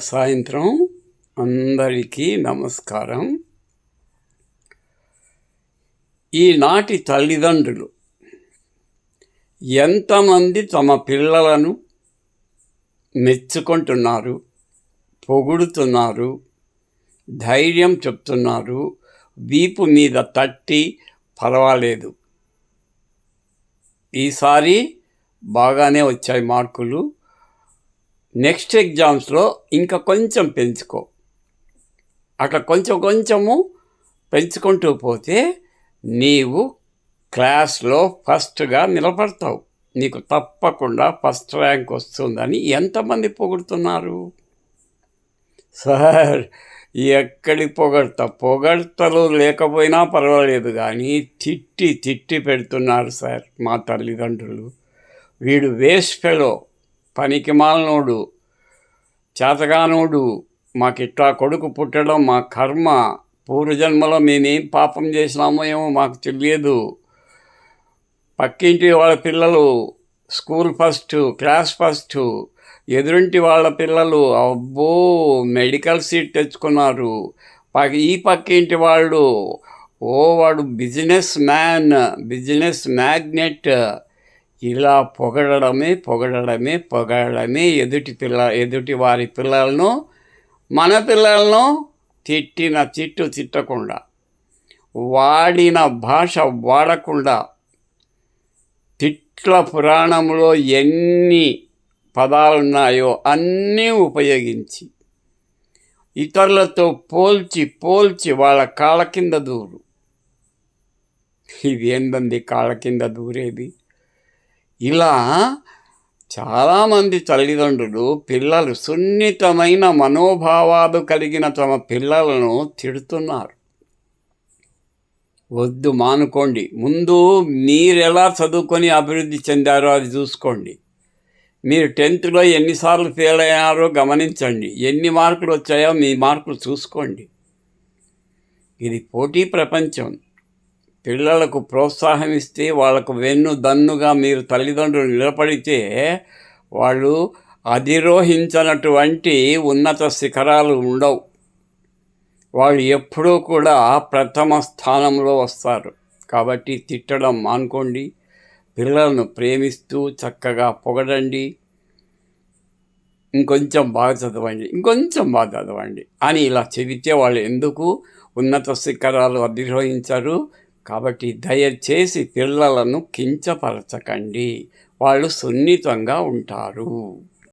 సాయంత్రం అందరికీ నమస్కారం. ఈనాటి తల్లిదండ్రులు ఎంతమంది తమ పిల్లలను మెచ్చుకుంటున్నారు పొగుడుతున్నారు ధైర్యం చెప్తున్నారు వీపు మీద తట్టి పర్వాలేదు. ఈసారి బాగానే వచ్చాయి మార్కులు. నెక్స్ట్ ఎగ్జామ్స్లో ఇంకా కొంచెం పెంచుకో. అట్లా కొంచెం కొంచెము పెంచుకుంటూ పోతే నీవు క్లాస్లో ఫస్ట్గా నిలబడతావు. నీకు తప్పకుండా ఫస్ట్ ర్యాంక్ వస్తుందని ఎంతమంది పొగుడుతున్నారు? సార్ ఎక్కడి పొగడత? పొగడతలు లేకపోయినా పర్వాలేదు కానీ తిట్టి తిట్టి పెడుతున్నారు సార్ మా తల్లిదండ్రులు. వీడు వేస్ట్ ఫెలో. పనికి మాలనోడు చేతగానోడు మాకిట్లా కొడుకు పుట్టడం మా కర్మ పూర్వజన్మలో మేమేం పాపం చేసినామో ఏమో మాకు తెలియదు. పక్కింటి వాళ్ళ పిల్లలు స్కూల్ ఫస్ట్ క్లాస్ ఫస్ట్ ఎదురింటి వాళ్ళ పిల్లలు అబ్బో మెడికల్ సీట్ తెచ్చుకున్నారు. ఈ పక్కింటి వాళ్ళు ఓ వాడు బిజినెస్ మ్యాన్ బిజినెస్ మ్యాగ్నెట్ ఇలా పొగడమే పొగడమే పొగడమే ఎదుటి పిల్ల ఎదుటి వారి పిల్లలను మన పిల్లలను తిట్టిన తిట్టు తిట్టకుండా వాడిన భాష వాడకుండా తిట్ల పురాణంలో ఎన్ని పదాలున్నాయో అన్నీ ఉపయోగించి ఇతరులతో పోల్చి పోల్చి వాళ్ళ కాళ్ళ కింద దూరు. ఇది ఏందండి కాళ్ళ కింద దూరేది? ఇలా చాలామంది తల్లిదండ్రులు పిల్లలు సున్నితమైన మనోభావాలు కలిగిన తమ పిల్లలను తిడుతున్నారు. వద్దు మానుకోండి. ముందు మీరెలా చదువుకొని అభివృద్ధి చెందారో అది చూసుకోండి. మీరు టెన్త్లో ఎన్నిసార్లు ఫెయిల్ అయ్యారో గమనించండి. ఎన్ని మార్కులు వచ్చాయో మీ మార్కులు చూసుకోండి. ఇది పోటీ ప్రపంచం. పిల్లలకు ప్రోత్సాహం ఇస్తే వాళ్ళకు వెన్ను దన్నుగా మీరు తల్లిదండ్రులు నిలబడితే వాళ్ళు అధిరోహించినటువంటి ఉన్నత శిఖరాలు ఉండవు. వాళ్ళు ఎప్పుడూ కూడా ప్రథమ స్థానంలో వస్తారు. కాబట్టి తిట్టడం మానుకోండి. పిల్లలను ప్రేమిస్తూ చక్కగా పొగడండి. ఇంకొంచెం బాగా చదవండి. ఇంకొంచెం బాగా చదవండి. అని ఇలా చెబితే వాళ్ళు ఎందుకు ఉన్నత శిఖరాలు అధిరోహించారు? కాబట్టి దయచేసి పిల్లలను కించపరచకండి. వాళ్ళు సున్నితంగా ఉంటారు.